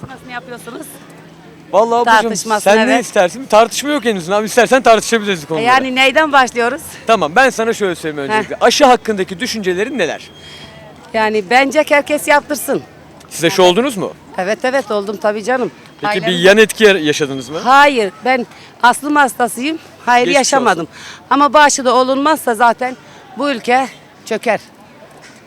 tartışmasını yapıyorsunuz. Vallahi ablacığım Tartışmasın, sen ne evet. istersin? Bir tartışma yok henüz. Abi istersen tartışabiliriz bu konuda. Yani neyden başlıyoruz? Tamam ben sana şöyle söyleyeyim öncelikle. Aşı hakkındaki düşüncelerin neler? Yani bence herkes yaptırsın. Siz aşı oldunuz mu? Evet evet oldum tabii canım. Peki bir Ailem- yan etki yaşadınız mı? Hayır ben aslım hastasıyım. Hayır Geçmiş yaşamadım. Ama bu aşıda olunmazsa zaten bu ülke çöker.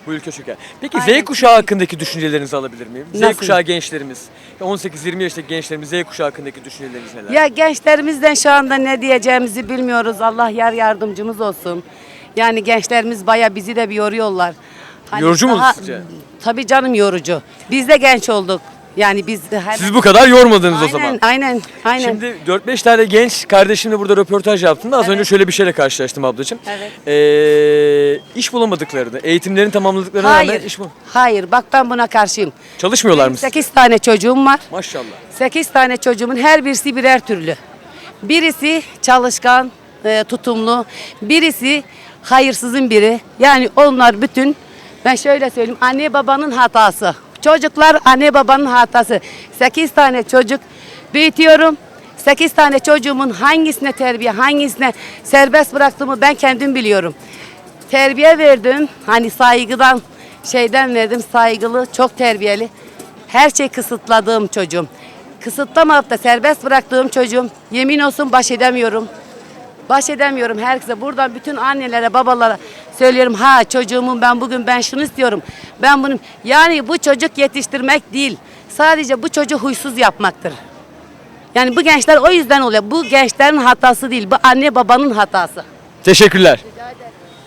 Bu ülke çöker. Peki Aynen. Z kuşağı hakkındaki düşüncelerinizi alabilir miyim? Z Nasıl? kuşağı gençlerimiz, 18-20 yaşındaki gençlerimiz Z kuşağı hakkındaki düşünceleriniz neler? Ya gençlerimizden şu anda ne diyeceğimizi bilmiyoruz. Allah yar yardımcımız olsun. Yani gençlerimiz baya bizi de bir yoruyorlar. Hani Yorucu mu daha- sizce? Tabii canım yorucu. Biz de genç olduk. Yani biz de her... Siz bu kadar yormadınız aynen, o zaman. Aynen, aynen. Şimdi 4-5 tane genç kardeşimle burada röportaj yaptım da az Evet. önce şöyle bir şeyle karşılaştım ablacığım. Evet. Ee, iş bulamadıklarını, eğitimlerini tamamladıklarına Hayır, rağmen iş bul hayır. Bak ben buna karşıyım. Çalışmıyorlar mı? 8 tane çocuğum var. Maşallah. 8 tane çocuğumun her birisi birer türlü. Birisi çalışkan, e, tutumlu. Birisi hayırsızın biri. Yani onlar bütün ben şöyle söyleyeyim anne babanın hatası. Çocuklar anne babanın hatası. 8 tane çocuk büyütüyorum. 8 tane çocuğumun hangisine terbiye, hangisine serbest bıraktığımı ben kendim biliyorum. Terbiye verdim. Hani saygıdan şeyden verdim. Saygılı, çok terbiyeli. Her şey kısıtladığım çocuğum. Kısıtlamayıp da serbest bıraktığım çocuğum. Yemin olsun baş edemiyorum. Baş edemiyorum herkese. Buradan bütün annelere, babalara söylüyorum. Ha çocuğumun ben bugün ben şunu istiyorum. Ben bunu yani bu çocuk yetiştirmek değil. Sadece bu çocuğu huysuz yapmaktır. Yani bu gençler o yüzden oluyor. Bu gençlerin hatası değil. Bu anne babanın hatası. Teşekkürler.